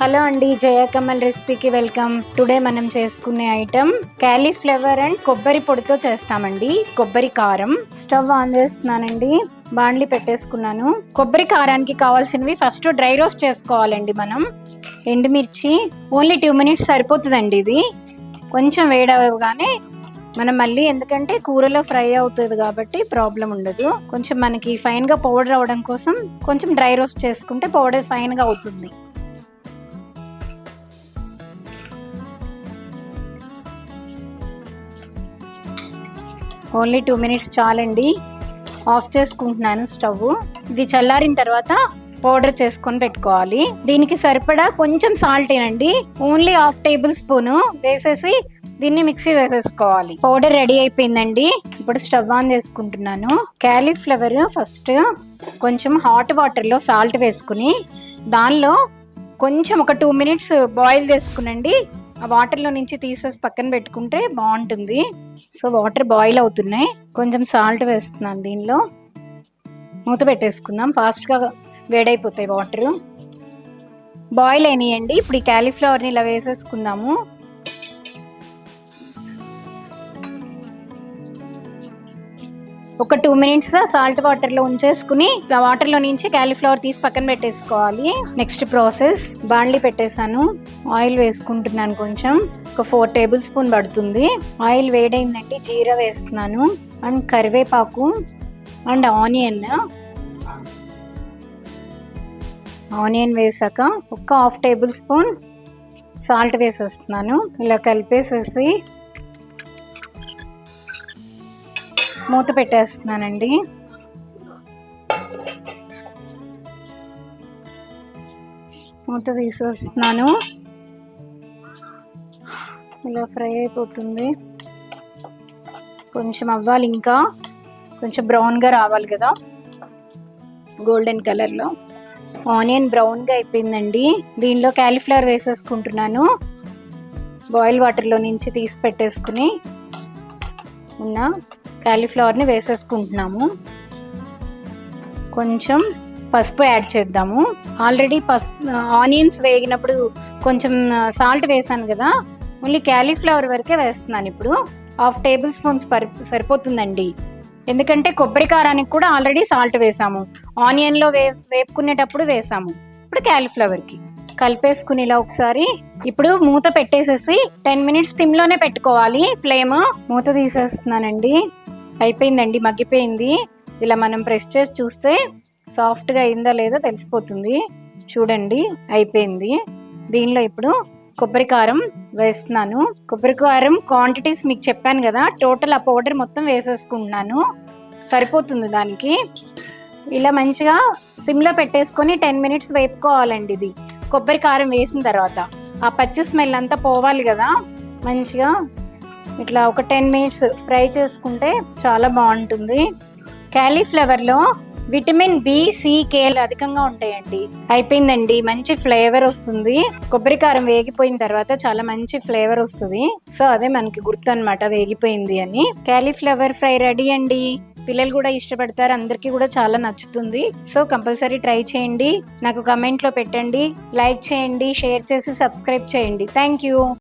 Hello అండి జయకమల్ రెసిపీకి welcome. Today మనం చేసుకునే ఐటమ్ క్యాలీఫ్లవర్ అండ్ కొబ్బరి పొడితో చేస్తామండి. కొబ్బరి కారం. స్టవ్ ఆన్ చేస్తున్నానండి. బాండ్లీ పెట్టేసుకున్నాను. కొబ్బరి కారానికి కావాల్సినవి ఫస్ట్ డ్రై రోస్ట్ చేసుకోవాలండి మనం. ఎండుమిర్చి ఓన్లీ టూ మినిట్స్ సరిపోతుందండి ఇది. కొంచెం వేడవగానే మనం మళ్ళీ ఎందుకంటే కూరలో ఫ్రై అవుతుంది కాబట్టి ప్రాబ్లం ఉండదు. కొంచెం మనకి ఫైన్గా పౌడర్ అవడం కోసం కొంచెం డ్రై రోస్ట్ చేసుకుంటే పౌడర్ ఫైన్గా అవుతుంది. ఓన్లీ టూ మినిట్స్ చాలండి. ఆఫ్ చేసుకుంటున్నాను స్టవ్. ఇది చల్లారిన తర్వాత పౌడర్ చేసుకొని పెట్టుకోవాలి. దీనికి సరిపడా కొంచెం సాల్ట్ ఏనండి ఓన్లీ హాఫ్ టేబుల్ స్పూన్ వేసేసి దీన్ని మిక్సీ వేసేసుకోవాలి. పౌడర్ రెడీ అయిపోయిందండి. ఇప్పుడు స్టవ్ ఆన్ చేసుకుంటున్నాను. క్యాలీఫ్లవర్ ఫస్ట్ కొంచెం హాట్ వాటర్లో సాల్ట్ వేసుకుని దానిలో కొంచెం ఒక టూ మినిట్స్ బాయిల్ చేసుకునండి. ఆ వాటర్లో నుంచి తీసేసి పక్కన పెట్టుకుంటే బాగుంటుంది. సో వాటర్ బాయిల్ అవుతున్నాయి. కొంచెం సాల్ట్ వేస్తున్నాను దీనిలో. మూత పెట్టేసుకుందాం. ఫాస్ట్గా వేడైపోతాయి వాటర్. బాయిల్ అయినాయండి. ఇప్పుడు ఈ క్యాలీఫ్లవర్ని ఇలా వేసేసుకుందాము. ఒక టూ మినిట్స్ సాల్ట్ వాటర్లో ఉంచేసుకుని ఆ వాటర్లో నుంచి క్యాలీఫ్లవర్ తీసి పక్కన పెట్టేసుకోవాలి. నెక్స్ట్ ప్రాసెస్ బాండ్లీ పెట్టేశాను. ఆయిల్ వేసుకుంటున్నాను కొంచెం. ఒక ఫోర్ టేబుల్ స్పూన్ పడుతుంది. ఆయిల్ వేడైందండి జీరా వేస్తున్నాను. అండ్ కరివేపాకు అండ్ ఆనియన్ ఆనియన్ వేసాక ఒక హాఫ్ టేబుల్ స్పూన్ సాల్ట్ వేసేస్తున్నాను. ఇలా కలిపేసేసి మూత పెట్టేస్తున్నానండి. మూత తీసేస్తున్నాను. ఇలా ఫ్రై అయిపోతుంది. కొంచెం అవ్వాలి ఇంకా. కొంచెం బ్రౌన్గా రావాలి కదా. గోల్డెన్ కలర్లో. ఆనియన్ బ్రౌన్గా అయిపోయిందండి. దీనిలో క్యాలీఫ్లవర్ వేసేసుకుంటున్నాను. బాయిల్ వాటర్లో నుంచి తీసి పెట్టేసుకుని. ఉన్న. క్యాలీఫ్లవర్ని వేసేసుకుంటున్నాము. కొంచెం పసుపు యాడ్ చేద్దాము. ఆల్రెడీ పసుపు ఆనియన్స్ వేగినప్పుడు కొంచెం సాల్ట్ వేసాను కదా ఓన్లీ క్యాలీఫ్లవర్ వరకే వేస్తున్నాను ఇప్పుడు. హాఫ్ టేబుల్ స్పూన్స్ సరిపోతుందండి. ఎందుకంటే కొబ్బరి కారానికి కూడా ఆల్రెడీ సాల్ట్ వేసాము. ఆనియన్లో వే వేపుకునేటప్పుడు వేసాము. ఇప్పుడు క్యాలీఫ్లవర్కి కలిపేసుకుని ఇలా ఒకసారి ఇప్పుడు మూత పెట్టేసేసి టెన్ మినిట్స్ సిమ్లోనే పెట్టుకోవాలి. ఫ్లేమ్ మూత తీసేస్తున్నానండి. అయిపోయిందండి మగ్గిపోయింది. ఇలా మనం ప్రెస్ చేసి చూస్తే సాఫ్ట్గా అయిందా లేదో తెలిసిపోతుంది. చూడండి అయిపోయింది. దీనిలో ఇప్పుడు కొబ్బరి కారం వేస్తున్నాను. కొబ్బరి కారం క్వాంటిటీస్ మీకు చెప్పాను కదా టోటల్ ఆ పౌడర్ మొత్తం వేసేసుకుంటున్నాను. సరిపోతుంది దానికి. ఇలా మంచిగా సిమ్లో పెట్టేసుకొని టెన్ మినిట్స్ వేపుకోవాలండి ఇది. కొబ్బరి కారం వేసిన తర్వాత. ఆ పచ్చి స్మెల్ అంతా పోవాలి కదా మంచిగా. ఇట్లా ఒక టెన్ మినిట్స్ ఫ్రై చేసుకుంటే చాలా బాగుంటుంది. క్యాలీఫ్లవర్లో విటమిన్ బి సి కేలు అధికంగా ఉంటాయండి. అయిపోయిందండి మంచి ఫ్లేవర్ వస్తుంది. కొబ్బరి కారం వేగిపోయిన తర్వాత చాలా మంచి ఫ్లేవర్ వస్తుంది. సో అదే మనకి గుర్తు అనమాట వేగిపోయింది అని. క్యాలీఫ్లవర్ ఫ్రై రెడీ అండి. పిల్లలు కూడా ఇష్టపడతారు అందరికీ కూడా చాలా నచ్చుతుంది. సో కంపల్సరీ ట్రై చేయండి. నాకు కమెంట్లో పెట్టండి. లైక్ చేయండి షేర్ చేసి సబ్స్క్రైబ్ చేయండి. Thank you